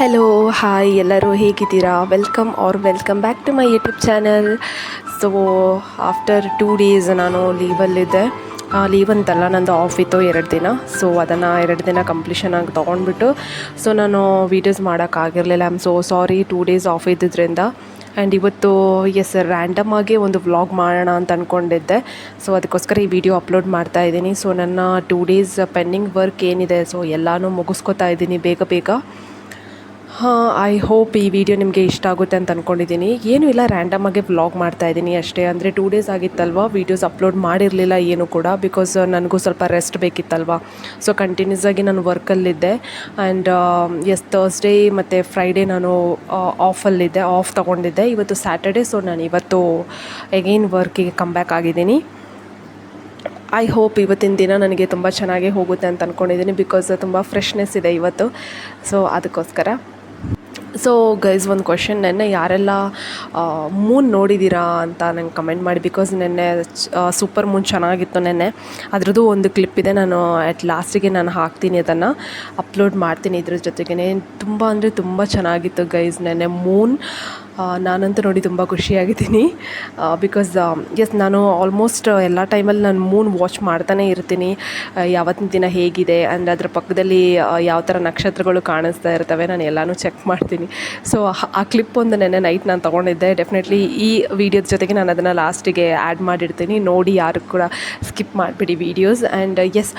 Hello hi ಎಲ್ಲರೂ ಹೇಗಿದ್ದೀರಾ? Welcome or welcome back to my YouTube channel so after two days ನಾನು ಲೀವಲ್ಲಿದ್ದೆ leave ಅಂತಲ್ಲ, ನಂದು ಆಫ್ ಇತ್ತು ಎರಡು ದಿನ. ಸೊ ಅದನ್ನು ಎರಡು ದಿನ ಕಂಪ್ಲೀಷನ್ ಆಗಿ ತೊಗೊಂಡ್ಬಿಟ್ಟು ಸೊ ನಾನು videos ಮಾಡೋಕ್ಕಾಗಿರಲಿಲ್ಲ I am so sorry two days off ಇದ್ದಿದ್ದರಿಂದ ಆ್ಯಂಡ್ ಇವತ್ತು ಎಸ್ ರ್ಯಾಂಡಮ್ ಆಗಿ ಒಂದು ವ್ಲಾಗ್ ಮಾಡೋಣ ಅಂತ ಅಂದ್ಕೊಂಡಿದ್ದೆ ಸೊ ಅದಕ್ಕೋಸ್ಕರ ಈ ವಿಡಿಯೋ ಅಪ್ಲೋಡ್ ಮಾಡ್ತಾ ಇದ್ದೀನಿ. ಸೊ ನನ್ನ ಟೂ ಡೇಸ್ ಪೆಂಡಿಂಗ್ ವರ್ಕ್ ಏನಿದೆ. ಸೊ ಎಲ್ಲನೂ ಮುಗಿಸ್ಕೊತಾ ಇದ್ದೀನಿ ಬೇಗ ಬೇಗ. ಹಾಂ ಐ ಹೋಪ್ ಈ ವಿಡಿಯೋ ನಿಮಗೆ ಇಷ್ಟ ಆಗುತ್ತೆ ಅಂತ ಅಂದ್ಕೊಂಡಿದ್ದೀನಿ ಏನೂ ಇಲ್ಲ ರ್ಯಾಂಡಮ್ ಆಗಿ ವ್ಲಾಗ್ ಮಾಡ್ತಾ ಇದ್ದೀನಿ ಅಷ್ಟೇ. ಅಂದರೆ ಟೂ ಡೇಸ್ ಆಗಿತ್ತಲ್ವ ವೀಡಿಯೋಸ್ ಅಪ್ಲೋಡ್ ಮಾಡಿರಲಿಲ್ಲ ಏನು ಕೂಡ ಬಿಕಾಸ್ ನನಗೂ ಸ್ವಲ್ಪ ರೆಸ್ಟ್ ಬೇಕಿತ್ತಲ್ವ. ಸೊ ಕಂಟಿನ್ಯೂಸ್ ಆಗಿ ನಾನು ವರ್ಕಲ್ಲಿದ್ದೆ ಆ್ಯಂಡ್ ಎಸ್ ತರ್ಸ್ಡೇ ಮತ್ತು ಫ್ರೈಡೇ ನಾನು ಆಫಲ್ಲಿದ್ದೆ ಆಫ್ ತೊಗೊಂಡಿದ್ದೆ. ಇವತ್ತು ಸ್ಯಾಟರ್ಡೇ ಸೊ ನಾನು ಇವತ್ತು ಎಗೈನ್ ವರ್ಕಿಗೆ ಕಮ್ ಬ್ಯಾಕ್ ಆಗಿದ್ದೀನಿ. ಐ ಹೋಪ್ ಇವತ್ತಿನ ದಿನ ನನಗೆ ತುಂಬ ಚೆನ್ನಾಗಿ ಹೋಗುತ್ತೆ ಅಂತ ಅಂದ್ಕೊಂಡಿದ್ದೀನಿ ಬಿಕಾಸ್ ತುಂಬ ಫ್ರೆಶ್ನೆಸ್ ಇದೆ ಇವತ್ತು. ಸೊ ಅದಕ್ಕೋಸ್ಕರ. ಸೊ ಗೈಸ್ ಒಂದು ಕ್ವಶನ್ ನೆನ್ನೆ ಯಾರೆಲ್ಲ ಮೂನ್ ನೋಡಿದ್ದೀರಾ ಅಂತ ನಂಗೆ ಕಮೆಂಟ್ ಮಾಡಿ ಬಿಕಾಸ್ ನೆನ್ನೆ ಸೂಪರ್ ಮೂನ್ ಚೆನ್ನಾಗಿತ್ತು ನೆನ್ನೆ. ಅದರದ್ದು ಒಂದು ಕ್ಲಿಪ್ ಇದೆ, ನಾನು ಅಟ್ ಲಾಸ್ಟಿಗೆ ನಾನು ಹಾಕ್ತೀನಿ ಅದನ್ನು ಅಪ್ಲೋಡ್ ಮಾಡ್ತೀನಿ ಇದ್ರ ಜೊತೆಗೆ ತುಂಬ ಅಂದರೆ ತುಂಬ ಚೆನ್ನಾಗಿತ್ತು ಗೈಸ್ ನೆನ್ನೆ ಮೂನ್ ನಾನಂತೂ ನೋಡಿ ತುಂಬ ಖುಷಿಯಾಗಿದ್ದೀನಿ. ಬಿಕಾಸ್ ಎಸ್ ನಾನು ಆಲ್ಮೋಸ್ಟ್ ಎಲ್ಲ ಟೈಮಲ್ಲಿ ನಾನು ಮೂನ್ ವಾಚ್ ಮಾಡ್ತಾನೆ ಇರ್ತೀನಿ. ಯಾವತ್ತಿನ ದಿನ ಹೇಗಿದೆ ಅಂದರೆ ಅದರ ಪಕ್ಕದಲ್ಲಿ ಯಾವ ಥರ ನಕ್ಷತ್ರಗಳು ಕಾಣಿಸ್ತಾ ಇರ್ತವೆ ನಾನು ಎಲ್ಲನೂ ಚೆಕ್ ಮಾಡ್ತೀನಿ. ಸೊ ಆ ಕ್ಲಿಪ್ ಒಂದು ನೆನ್ನೆ ನೈಟ್ ನಾನು ತೊಗೊಂಡಿದ್ದೆ. ಡೆಫಿನೆಟ್ಲಿ ಈ ವಿಡಿಯೋದ ಜೊತೆಗೆ ನಾನು ಅದನ್ನು ಲಾಸ್ಟಿಗೆ ಆ್ಯಡ್ ಮಾಡಿರ್ತೀನಿ. ನೋಡಿ ಯಾರು ಕೂಡ ಸ್ಕಿಪ್ ಮಾಡಿಬಿಡಿ ವೀಡಿಯೋಸ್ ಆ್ಯಂಡ್ ಎಸ್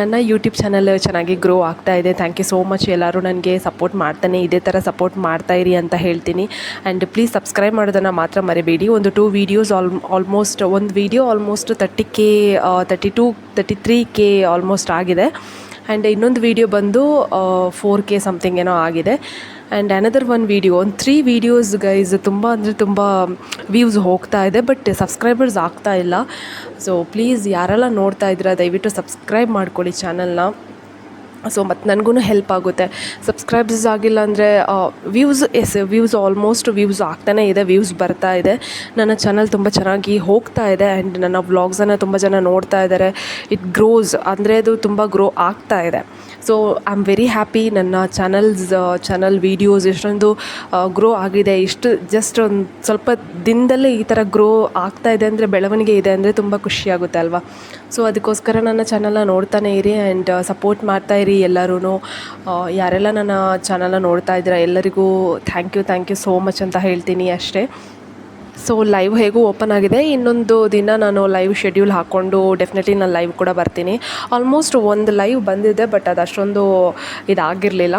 ನನ್ನ ಯೂಟ್ಯೂಬ್ ಚಾನಲ್ ಚೆನ್ನಾಗಿ ಗ್ರೋ ಆಗ್ತಾ ಇದೆ. ಥ್ಯಾಂಕ್ ಯು ಸೋ ಮಚ್ ಎಲ್ಲರೂ ನನಗೆ ಸಪೋರ್ಟ್ ಮಾಡ್ತಾನೆ, ಇದೇ ಥರ ಸಪೋರ್ಟ್ ಮಾಡ್ತಾ ಇರಿ ಅಂತ ಹೇಳ್ತೀನಿ. ಆ್ಯಂಡ್ ಪ್ಲೀಸ್ ಸಬ್ಸ್ಕ್ರೈಬ್ ಮಾಡೋದನ್ನು ಮಾತ್ರ ಮರಿಬೇಡಿ. ಒಂದು ಟೂ ವೀಡಿಯೋಸ್ ಆಲ್ ಆಲ್ಮೋಸ್ಟ್ ಒಂದು video almost thirty K thirty two thirty three K almost ಆಗಿದೆ. ಆ್ಯಂಡ್ ಇನ್ನೊಂದು ವೀಡಿಯೋ ಬಂದು ಫೋರ್ ಕೆ ಸಮಥಿಂಗ್ ಏನೋ ಆಗಿದೆ. ಆ್ಯಂಡ್ ಅನದರ್ ಒನ್ ವೀಡಿಯೋ ಒಂದು ತ್ರೀ ವೀಡಿಯೋಸ್ ಗೈಸ್ ತುಂಬ ಅಂದರೆ ತುಂಬ ವ್ಯೂಸ್ ಹೋಗ್ತಾ ಇದೆ ಬಟ್ ಸಬ್ಸ್ಕ್ರೈಬರ್ಸ್ ಆಗ್ತಾ ಇಲ್ಲ. ಸೊ ಪ್ಲೀಸ್ ಯಾರೆಲ್ಲ ನೋಡ್ತಾ ಇದ್ದೀರಾ, ದಯವಿಟ್ಟು ಸಬ್ಸ್ಕ್ರೈಬ್ ಮಾಡ್ಕೊಳ್ಳಿ ಚಾನಲ್ನ ಸೊ ಮತ್ತು ನನಗೂ ಹೆಲ್ಪ್ ಆಗುತ್ತೆ. ಸಬ್ಸ್ಕ್ರೈಬ್ಸ್ ಆಗಿಲ್ಲ ಅಂದರೆ views yes views almost views ಆಗ್ತಾನೇ ಇದೆ ವ್ಯೂಸ್ ಬರ್ತಾ ಇದೆ. ನನ್ನ ಚಾನಲ್ ತುಂಬ ಚೆನ್ನಾಗಿ ಹೋಗ್ತಾ ಇದೆ ಆ್ಯಂಡ್ ನನ್ನ ವ್ಲಾಗ್ಸನ್ನು ತುಂಬ ಜನ ನೋಡ್ತಾ ಇದ್ದಾರೆ ಇಟ್ ಗ್ರೋಸ್ ಅಂದರೆ ಅದು ತುಂಬ ಗ್ರೋ ಆಗ್ತಾ ಇದೆ. So I am very happy ನನ್ನ ಚಾನಲ್ಸ್ ಚಾನಲ್ ವೀಡಿಯೋಸ್ ಎಷ್ಟೊಂದು ಗ್ರೋ ಆಗಿದೆ. ಇಷ್ಟು ಜಸ್ಟ್ ಒಂದು ಸ್ವಲ್ಪ ದಿನದಲ್ಲೇ ಈ ಥರ ಗ್ರೋ ಆಗ್ತಾ ಇದೆ ಅಂದರೆ ಬೆಳವಣಿಗೆ ಇದೆ ಅಂದರೆ ತುಂಬ ಖುಷಿಯಾಗುತ್ತೆ ಅಲ್ವಾ? ಸೊ ಅದಕ್ಕೋಸ್ಕರ ನನ್ನ ಚಾನಲ್ನ ನೋಡ್ತಾನೆ ಇರಿ ಆ್ಯಂಡ್ ಸಪೋರ್ಟ್ ಮಾಡ್ತಾ ಇರಿ ಎಲ್ಲರೂ ಯಾರೆಲ್ಲ ನನ್ನ ಚಾನಲ್ನ ನೋಡ್ತಾ ಇದ್ದೀರಾ ಎಲ್ಲರಿಗೂ thank you thank you so much ಅಂತ ಹೇಳ್ತೀನಿ ಅಷ್ಟೇ. ಸೊ ಲೈವ್ ಹೇಗೂ ಓಪನ್ ಆಗಿದೆ. ಇನ್ನೊಂದು ದಿನ ನಾನು ಲೈವ್ ಶೆಡ್ಯೂಲ್ ಹಾಕ್ಕೊಂಡು ಡೆಫಿನೆಟ್ಲಿ ನಾನು ಲೈವ್ ಕೂಡ ಬರ್ತೀನಿ. ಆಲ್ಮೋಸ್ಟ್ ಒಂದು ಲೈವ್ ಬಂದಿದೆ ಬಟ್ ಅದು ಅಷ್ಟೊಂದು ಇದಾಗಿರಲಿಲ್ಲ.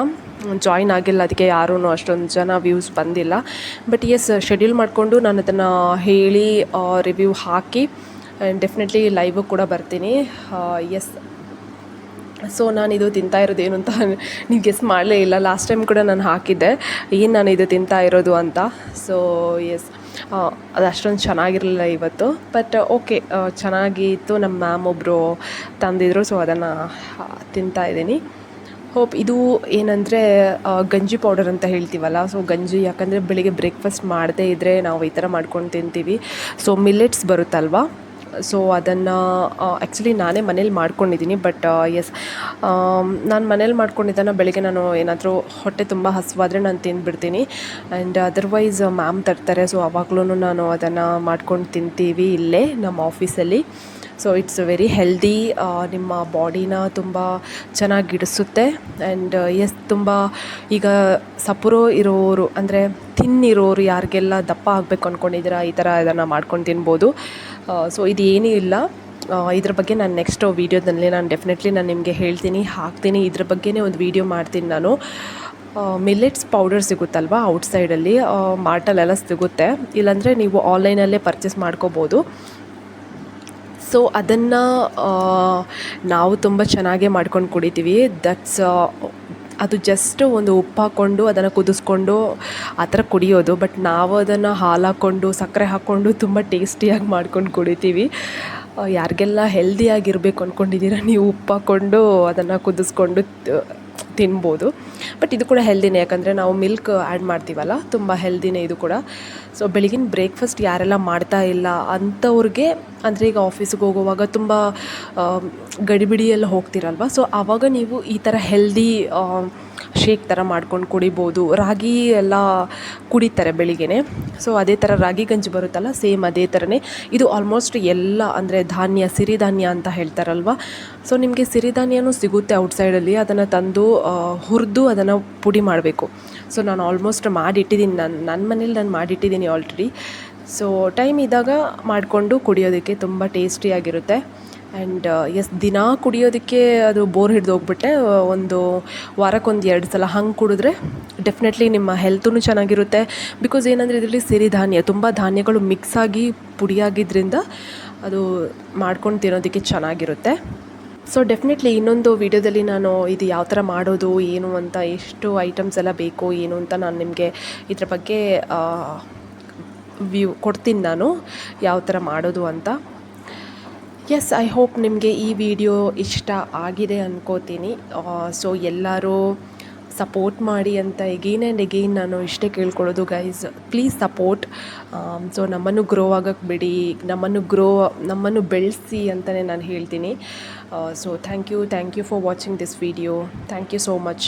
ಜಾಯಿನ್ ಆಗಿಲ್ಲ, ಅದಕ್ಕೆ ಯಾರೂ ಅಷ್ಟೊಂದು ಜನ ವ್ಯೂಸ್ ಬಂದಿಲ್ಲ. ಬಟ್ ಎಸ್ ಶೆಡ್ಯೂಲ್ ಮಾಡಿಕೊಂಡು ನಾನು ಅದನ್ನು ಹೇಳಿ ರಿವ್ಯೂ ಹಾಕಿ ಡೆಫಿನೆಟ್ಲಿ ಲೈವ್ ಕೂಡ ಬರ್ತೀನಿ. ಎಸ್ ಸೊ ನಾನು ಇದು ತಿಂತಾ ಇರೋದು ಏನು ಅಂತ ನೀವು ಗೆಸ್ ಮಾಡಲೇ ಇಲ್ಲ. ಲಾಸ್ಟ್ ಟೈಮ್ ಕೂಡ ನಾನು ಹಾಕಿದ್ದೆ. ಏನು ನಾನು ಇದು ತಿಂತಾ ಇರೋದು ಅಂತ? ಸೊ ಎಸ್ ಅದು ಅಷ್ಟೊಂದು ಚೆನ್ನಾಗಿರಲಿಲ್ಲ ಇವತ್ತು. ಬಟ್ ಓಕೆ ಚೆನ್ನಾಗಿತ್ತು. ನಮ್ಮ ಮ್ಯಾಮ್ ಒಬ್ಬರು ತಂದಿದ್ರು ಸೊ ಅದನ್ನು ತಿಂತಾ ಇದ್ದೀನಿ. ಹೋಪ್ ಇದು ಏನಂದರೆ ಗಂಜಿ ಪೌಡರ್ ಅಂತ ಹೇಳ್ತೀವಲ್ಲ? ಸೊ ಗಂಜಿ ಯಾಕಂದರೆ ಬೆಳಿಗ್ಗೆ ಬ್ರೇಕ್ಫಾಸ್ಟ್ ಮಾಡದೇ ಇದ್ದರೆ ನಾವು ಈ ಥರ ಮಾಡ್ಕೊಂಡು ತಿಂತೀವಿ. ಸೊ ಮಿಲ್ಲೆಟ್ಸ್ ಬರುತ್ತಲ್ವಾ? ಸೊ ಅದನ್ನು ಆ್ಯಕ್ಚುಲಿ ನಾನೇ ಮನೇಲಿ ಮಾಡ್ಕೊಂಡಿದ್ದೀನಿ ಬಟ್ ಎಸ್ ನಾನು ಮನೇಲಿ ಮಾಡ್ಕೊಂಡಿದ್ದನ್ನು ಬೆಳಗ್ಗೆ ನಾನು ಏನಾದರೂ ಹೊಟ್ಟೆ ತುಂಬ ಹಸುವಾದರೆ ನಾನು ತಿಂದುಬಿಡ್ತೀನಿ. ಆ್ಯಂಡ್ ಅದರ್ವೈಸ್ ಮ್ಯಾಮ್ ತರ್ತಾರೆ ಸೊ ಅವಾಗ್ಲೂ ನಾನು ಅದನ್ನು ಮಾಡ್ಕೊಂಡು ತಿಂತೀವಿ ಇಲ್ಲೇ, ನಮ್ಮ ಆಫೀಸಲ್ಲಿ ಸೊ ಇಟ್ಸ್ ವೆರಿ ಹೆಲ್ದಿ ನಿಮ್ಮ ಬಾಡಿನ ತುಂಬ ಚೆನ್ನಾಗಿಡಿಸುತ್ತೆ ಆ್ಯಂಡ್ ಎಸ್ ತುಂಬ ಈಗ ಸಪುರೋ ಇರೋರು ಅಂದರೆ ತಿನ್ನಿರೋರು ಯಾರಿಗೆಲ್ಲ ದಪ್ಪ ಆಗಬೇಕು ಅಂದ್ಕೊಂಡಿದ್ದೀರಾ ಈ ಥರ ಇದನ್ನು ಮಾಡ್ಕೊಂಡು ತಿನ್ಬೋದು. ಸೊ ಇದು ಏನೂ ಇಲ್ಲ. ಆ, ಇದ್ರ ಬಗ್ಗೆ ನಾನು ನೆಕ್ಸ್ಟ್ ವೀಡಿಯೋದಲ್ಲಿ ನಾನು ಡೆಫಿನೆಟ್ಲಿ ನಾನು ನಿಮಗೆ ಹೇಳ್ತೀನಿ ಹಾಕ್ತೀನಿ. ಇದ್ರ ಬಗ್ಗೆನೇ ಒಂದು ವೀಡಿಯೋ ಮಾಡ್ತೀನಿ ನಾನು. ಮಿಲ್ಲೆಟ್ಸ್ ಪೌಡರ್ ಸಿಗುತ್ತಲ್ವ ಔಟ್ಸೈಡಲ್ಲಿ ಮಾರ್ಟಲ್ಲೆಲ್ಲ ಸಿಗುತ್ತೆ. ಇಲ್ಲಾಂದರೆ ನೀವು ಆನ್ಲೈನಲ್ಲೇ ಪರ್ಚೇಸ್ ಮಾಡ್ಕೋಬೋದು. ಸೊ ಅದನ್ನು ನಾವು ತುಂಬ ಚೆನ್ನಾಗೇ ಮಾಡ್ಕೊಂಡು ಕುಡಿತೀವಿ. ದಟ್ಸ್ ಅದು ಜಸ್ಟ್ ಒಂದು ಉಪ್ಪು ಹಾಕ್ಕೊಂಡು ಅದನ್ನು ಕುದಿಸ್ಕೊಂಡು ಆ ಥರ ಕುಡಿಯೋದು. ಬಟ್ ನಾವು ಅದನ್ನು ಹಾಲು ಹಾಕ್ಕೊಂಡು ಸಕ್ಕರೆ ಹಾಕ್ಕೊಂಡು ತುಂಬ ಟೇಸ್ಟಿಯಾಗಿ ಮಾಡ್ಕೊಂಡು ಕುಡಿತೀವಿ. ಯಾರಿಗೆಲ್ಲ ಹೆಲ್ದಿಯಾಗಿರಬೇಕು ಅಂದ್ಕೊಂಡಿದ್ದೀರ ನೀವು ಉಪ್ಪು ಹಾಕ್ಕೊಂಡು ಅದನ್ನು ಕುದಿಸ್ಕೊಂಡು ತಿನ್ಬೋದು. ಬಟ್ ಇದು ಕೂಡ ಹೆಲ್ದಿನೇ ಯಾಕಂದರೆ ನಾವು ಮಿಲ್ಕ್ ಆ್ಯಡ್ ಮಾಡ್ತೀವಲ್ಲ, ತುಂಬ ಹೆಲ್ದಿನೇ ಇದು ಕೂಡ. ಸೊ ಬೆಳಗಿನ ಬ್ರೇಕ್ಫಾಸ್ಟ್ ಯಾರೆಲ್ಲ ಮಾಡ್ತಾ ಇಲ್ಲ ಅಂಥವ್ರಿಗೆ ಅಂದರೆ ಈಗ ಆಫೀಸಿಗೆ ಹೋಗುವಾಗ ತುಂಬ ಗಡಿಬಿಡಿಯೆಲ್ಲ ಹೋಗ್ತಿರಲ್ವ? ಸೊ ಆವಾಗ ನೀವು ಈ ಥರ ಹೆಲ್ದಿ ಶೇಕ್ ಥರ ಮಾಡ್ಕೊಂಡು ಕುಡಿಬೋದು. ರಾಗಿ ಎಲ್ಲ ಕುಡಿತಾರೆ ಬೆಳಿಗ್ಗೆ ಸೊ ಅದೇ ಥರ ರಾಗಿ ಗಂಜಿ ಬರುತ್ತಲ್ಲ, ಸೇಮ್ ಅದೇ ಥರನೇ. ಇದು ಆಲ್ಮೋಸ್ಟ್ ಎಲ್ಲ ಅಂದರೆ ಧಾನ್ಯ, ಸಿರಿಧಾನ್ಯ ಅಂತ ಹೇಳ್ತಾರಲ್ವ? ಸೊ ನಿಮಗೆ ಸಿರಿಧಾನ್ಯನೂ ಸಿಗುತ್ತೆ ಔಟ್ಸೈಡಲ್ಲಿ ಅದನ್ನು ತಂದು ಹುರಿದು ಅದನ್ನು ಪುಡಿ ಮಾಡಬೇಕು. ಸೊ ನಾನು ಆಲ್ಮೋಸ್ಟ್ ಮಾಡಿಟ್ಟಿದ್ದೀನಿ ನಾನು ನನ್ನ ಮನೇಲಿ ನಾನು ಮಾಡಿಟ್ಟಿದ್ದೀನಿ ಆಲ್ರೆಡಿ ಸೊ ಟೈಮ್ ಇದ್ದಾಗ ಮಾಡಿಕೊಂಡು ಕುಡಿಯೋದಕ್ಕೆ ತುಂಬ ಟೇಸ್ಟಿಯಾಗಿರುತ್ತೆ ಆ್ಯಂಡ್ ಎಸ್ ದಿನ ಕುಡಿಯೋದಕ್ಕೆ ಅದು ಬೋರ್ ಹಿಡ್ದು ಹೋಗ್ಬಿಟ್ಟೆ. ಒಂದು ವಾರಕ್ಕೊಂದು ಎರಡು ಸಲ ಹಂಗೆ ಕುಡಿದ್ರೆ ಡೆಫಿನೆಟ್ಲಿ ನಿಮ್ಮ ಹೆಲ್ತೂ ಚೆನ್ನಾಗಿರುತ್ತೆ. ಬಿಕಾಸ್ ಏನಂದರೆ ಇದರಲ್ಲಿ ಸಿರಿಧಾನ್ಯ ತುಂಬ ಧಾನ್ಯಗಳು ಮಿಕ್ಸ್ ಆಗಿ ಪುಡಿಯಾಗಿದ್ದರಿಂದ ಅದು ಮಾಡ್ಕೊಂಡು ತಿನ್ನೋದಕ್ಕೆ ಚೆನ್ನಾಗಿರುತ್ತೆ. ಸೊ ಡೆಫಿನೆಟ್ಲಿ ಇನ್ನೊಂದು ವಿಡಿಯೋದಲ್ಲಿ ನಾನು ಇದು ಯಾವ ಥರ ಮಾಡೋದು, ಏನು ಅಂತ, ಎಷ್ಟು ಐಟಮ್ಸ್ ಎಲ್ಲ ಬೇಕು, ಏನು ಅಂತ ನಾನು ನಿಮಗೆ ಇದ್ರ ಬಗ್ಗೆ ವ್ಯೂ ಕೊಡ್ತೀನಿ ನಾನು, ಯಾವ ಥರ ಮಾಡೋದು ಅಂತ. ಎಸ್ ಐ ಹೋಪ್ ನಿಮಗೆ ಈ ವಿಡಿಯೋ ಇಷ್ಟ ಆಗಿದೆ ಅಂದ್ಕೋತೀನಿ ಸೊ ಎಲ್ಲರೂ ಸಪೋರ್ಟ್ ಮಾಡಿ ಅಂತ ಎಗೇನ್ ಆ್ಯಂಡ್ ಎಗೇನ್ ನಾನು ಇಷ್ಟೇ ಕೇಳ್ಕೊಳ್ಳೋದು ಗೈಸ್ ಪ್ಲೀಸ್ ಸಪೋರ್ಟ್ ಸೊ ನಮ್ಮನ್ನು ಗ್ರೋ ಆಗೋಕ್ಕೆ ಬಿಡಿ, ನಮ್ಮನ್ನು ಗ್ರೋ ನಮ್ಮನ್ನು ಬೆಳೆಸಿ ಅಂತಲೇ ನಾನು ಹೇಳ್ತೀನಿ. So thank you thank you for watching this video thank you so much